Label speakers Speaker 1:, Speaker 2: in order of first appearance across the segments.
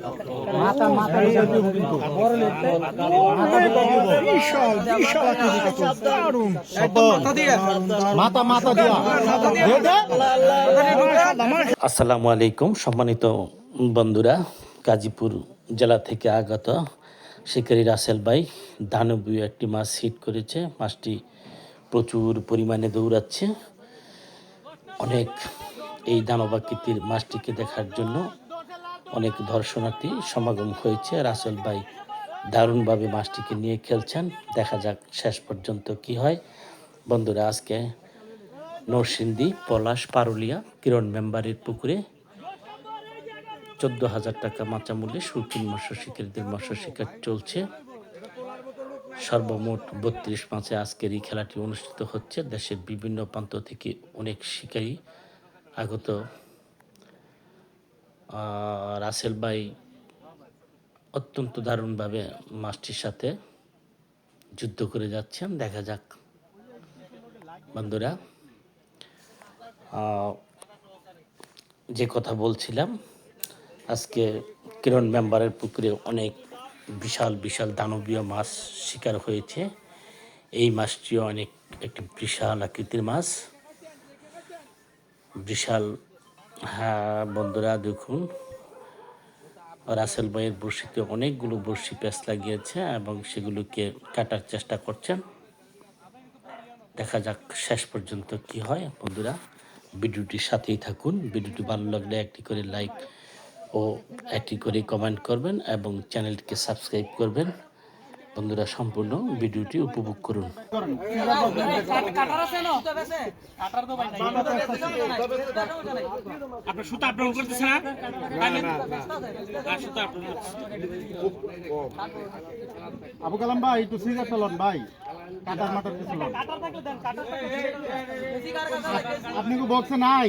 Speaker 1: মাথা মাথা বিশাল বিশাল দারুণ। মাথা মাথা দিয়া। দে দে
Speaker 2: আসসালামু আলাইকুম সম্মানিত বন্ধুরা গাজীপুর জেলা থেকে আগত শিকারী রাসেল ভাই। দানবীয় একটি মাছ হিট করেছে। মাছটি প্রচুর পরিমাণে দৌড়াচ্ছে। অনেক এই দানবাকৃতির মাছটিকে দেখার জন্য অনেক দর্শনার্থী সমাগম হয়েছে। রাসেল ভাই দারুণভাবে মাছটিকে নিয়ে খেলছেন। দেখা যাক শেষ পর্যন্ত কি হয়। বন্ধুরা, আজকে নরসিংদী, পলাশ, পারুলিয়া, কিরণ মেম্বারের পুকুরে চোদ্দ হাজার টাকা মাচা মূল্যে শৌখিন মৎস্য শিকারীদের মৎস্য শিকার চলছে। সর্বমোট বত্রিশ মাসে আজকের এই খেলাটি অনুষ্ঠিত হচ্ছে। দেশের বিভিন্ন প্রান্ত থেকে অনেক শিকারী আগত রাসেল ভাই অত্যন্ত দারুণভাবে মাছটির সাথে যুদ্ধ করে যাচ্ছেন দেখা যাক, বন্ধুরা। যে কথা বলছিলাম, আজকে কিরণ মেম্বারের পুকুরে অনেক বিশাল বিশাল দানবীয় মাছ শিকার হয়েছে। এই মাছটিও অনেক, একটি বিশাল আকৃতির মাছ। বিশাল হ্যাঁ বন্ধুরা দেখুন, রাসেল ভাইয়ের বড়শিতে অনেকগুলো বড়শি প্যাঁচ লাগিয়েছে এবং সেগুলোকে কাটার চেষ্টা করছেন। দেখা যাক শেষ পর্যন্ত কি হয়, বন্ধুরা। ভিডিওটির সাথেই থাকুন। ভিডিওটি ভালো লাগলে একটি করে লাইক ও একটি করে কমেন্ট করবেন এবং চ্যানেলটিকে সাবস্ক্রাইব করবেন। বন্ধুরা সম্পূর্ণ ভিডিওটি উপভোগ করুন।
Speaker 1: আবু কালাম ভাই একটু চলন ভাই। কাটার মাটার কিছু আপনি কি বক্সে নাই?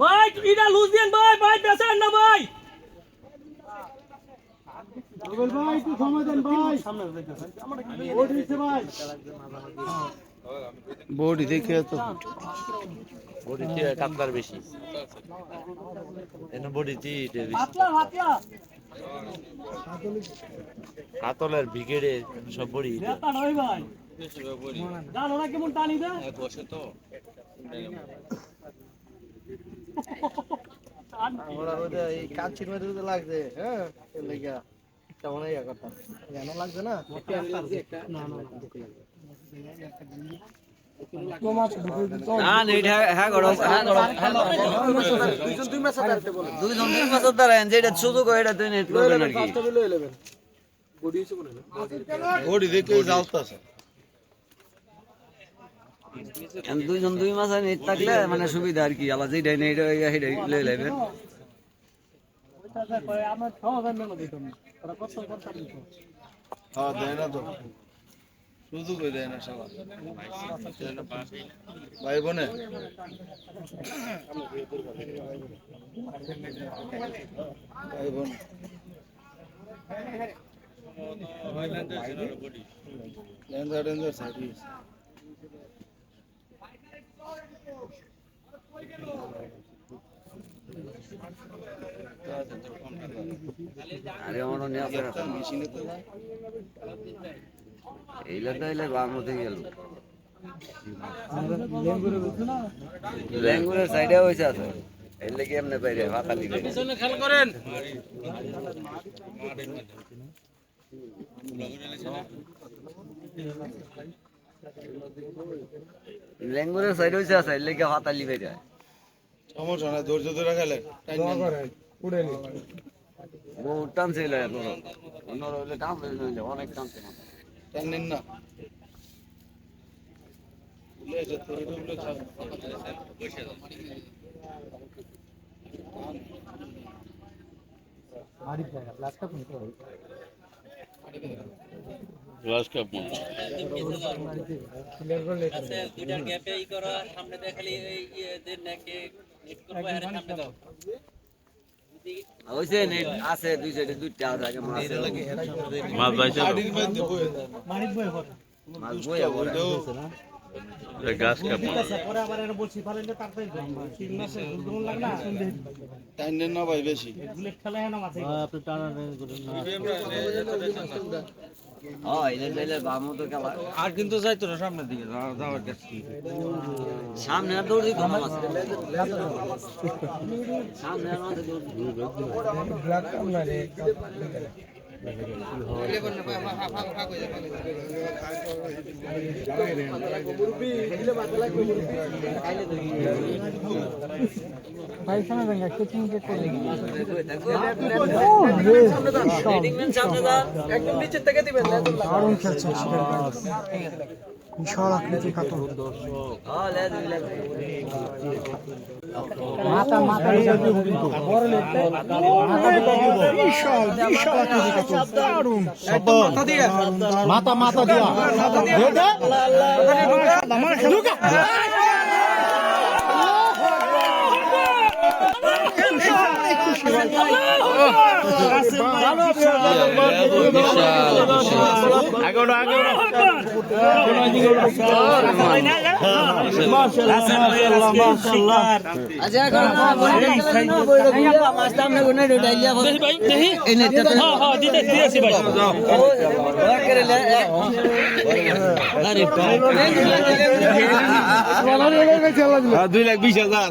Speaker 3: ভাই এটা লুজ দেন ভাই ভাই পেছেন না ভাই।
Speaker 1: রুবেল ভাই একটু সময় দেন ভাই। ওঠ হইছে ভাই।
Speaker 4: বডি দেখে তো
Speaker 5: কাতলার বেশি। এনে কাতলের ব্রিগেডে সব বডি
Speaker 3: ভাই। জানো না কেমন টানি দে
Speaker 4: হ্যাঁ?
Speaker 6: হয় এখন দুইজন, দুই মাসে নেট থাকলে মানে সুবিধা আর কি আবার যেটাই নেট সেটাই লয়ে নেবেন
Speaker 3: আমার সমাধান মেলো দিতাম ওরা কষ্ট করতাম
Speaker 4: হ্যাঁ দেয় না তো। সুযোগ হয়ে দেয় না শালা ভাই বোনে? ভাই বোন? ডেঞ্জার ডেঞ্জার সার্ভিস
Speaker 6: আরে আমার নিয়ে আছে এই লোকটা এলে বাম হতে গেল। লেঙ্গুরের সাইডে হয়েছে আছে এই লেগে এমনি বাইরে হাতালি
Speaker 3: খেয়াল করেন
Speaker 6: লেঙ্গুরের সাইডে হয়েছে আছে এই লেগে হাতালি বাইরে
Speaker 7: সমস্যা না ধৈর্য ধরে খেলে।
Speaker 6: বহু টানছে এলে তোর অন্যরা হইলে টানছে নইলে অনেক টানছে
Speaker 7: টানেন না
Speaker 6: হয়েছে নেট আছে দুই সাইডে দুইটা আছে আগে মাছ
Speaker 5: মাছ গাছ
Speaker 7: না? ভাই বেশি।
Speaker 6: হ্যাঁ খেলা।
Speaker 3: আর কিন্তু যাইতো না সামনের দিকে যাওয়ার
Speaker 6: সামনে আর দৌড়। দিত মাছ সামনে কোচিং দৌড় দিত
Speaker 4: একদম থেকে দিবেন
Speaker 8: দারুণ খেলছে। বিশাল আকৃতি কাতল।
Speaker 6: লে দিবি লে
Speaker 8: মাথা মাথা বিশাল বিশাল আকৃতি কাতল। দারুণ। মাথা দিয়ে।
Speaker 1: মাথা মাথা দিয়া দে দে।
Speaker 6: আচ্ছা এখন না বইটা খেলা না বইটা বুঝা মাছ সামনে কোনে ডাইলিয়া ভাই দেখি এই নেটটা হ্যাঁ হ্যাঁ দিতে দিয়েছি ভাই ওই করে লে আরে
Speaker 7: দুই লাখ বিশ হাজার।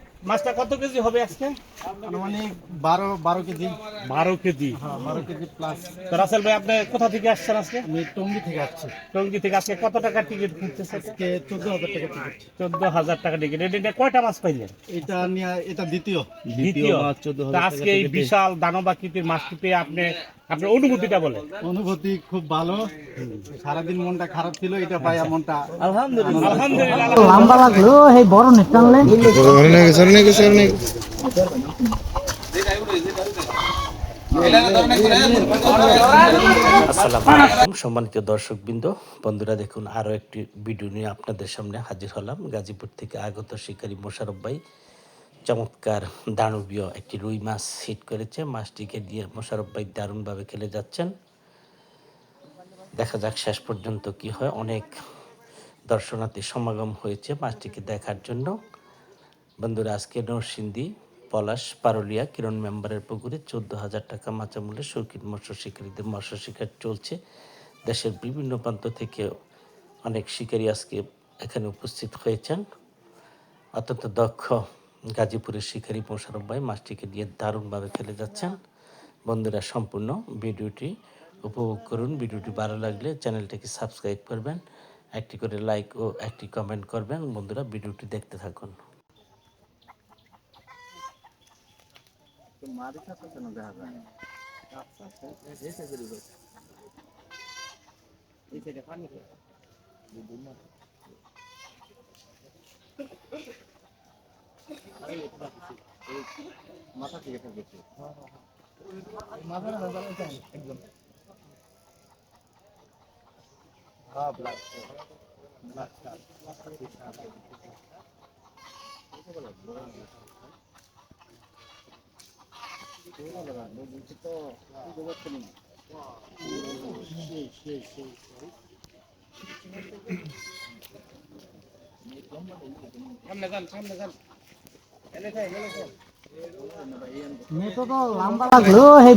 Speaker 3: মাছটা কত কেজি হবে আজকে?
Speaker 1: আনুমানিক বারো বারো কেজি।
Speaker 3: বারো কেজি।
Speaker 1: হ্যাঁ বারো কেজি প্লাস
Speaker 3: তো রাসেল ভাই আপনি কোথা থেকে আসছেন আজকে?
Speaker 1: আমি টঙ্গি থেকে আসছি।
Speaker 3: টঙ্গি থেকে আজকে কত টাকার টিকিট খুঁজতেছে
Speaker 1: আজকে চোদ্দ হাজার টাকা টিকিট
Speaker 3: চোদ্দ হাজার টাকা টিকিট এটা কয়টা মাছ পাইলেন?
Speaker 1: এটা নিয়ে এটা দ্বিতীয়।
Speaker 3: দ্বিতীয়। আজকে এই বিশাল দানবাকৃতির মাছটি পেয়ে আপনি আপনার অনুভূতিটা বলেন।
Speaker 1: অনুভূতি খুব ভালো। সারাদিন মনটা খারাপ ছিল এটা পাইয়া মনটা
Speaker 3: আলহামদুলিল্লাহ।
Speaker 8: লম্বা লাগল এই বড় নেট টানলে
Speaker 2: আসসালামু আলাইকুম। সম্মানিত দর্শকবৃন্দ বন্ধুরা দেখুন আরও একটি ভিডিও নিয়ে আপনাদের সামনে হাজির হলাম। গাজীপুর থেকে আগত শিকারী মোশারফ ভাই চমৎকার দানবীয় একটি রুই মাছ হিট করেছে। মাছটিকে দিয়ে মোশারফ ভাই দারুণভাবে খেলে যাচ্ছেন। দেখা যাক শেষ পর্যন্ত কি হয়। অনেক দর্শনার্থী সমাগম হয়েছে মাছটিকে দেখার জন্য। বন্ধুরা, আজকে নরসিংদী, পলাশ, পারুলিয়া, কিরণ মেম্বারের পুকুরে চোদ্দ হাজার টাকা মাচা মূল্যে শৌখিন মৎস্য শিকারীদের মৎস্য শিকার চলছে। দেশের বিভিন্ন প্রান্ত থেকে অনেক শিকারী আজকে এখানে উপস্থিত হয়েছেন। অত্যন্ত দক্ষ গাজীপুরের শিকারী মোশারফ ভাই মাছটিকে নিয়ে দারুণভাবে ফেলে যাচ্ছেন। বন্ধুরা, সম্পূর্ণ ভিডিওটি উপভোগ করুন। ভিডিওটি ভালো লাগলে চ্যানেলটিকে সাবস্ক্রাইব করবেন, একটি করে লাইক ও একটি কমেন্ট করবেন। বন্ধুরা, ভিডিওটি দেখতে থাকুন।
Speaker 8: দেখা যায় মাথা থেকে থাকবে মাথাটা একদম হ্যাঁ ব্লাক ব্লাক তো সেই সেই সেই সামনে যান সামনে যান নেটো তো লম্বা লাগল এই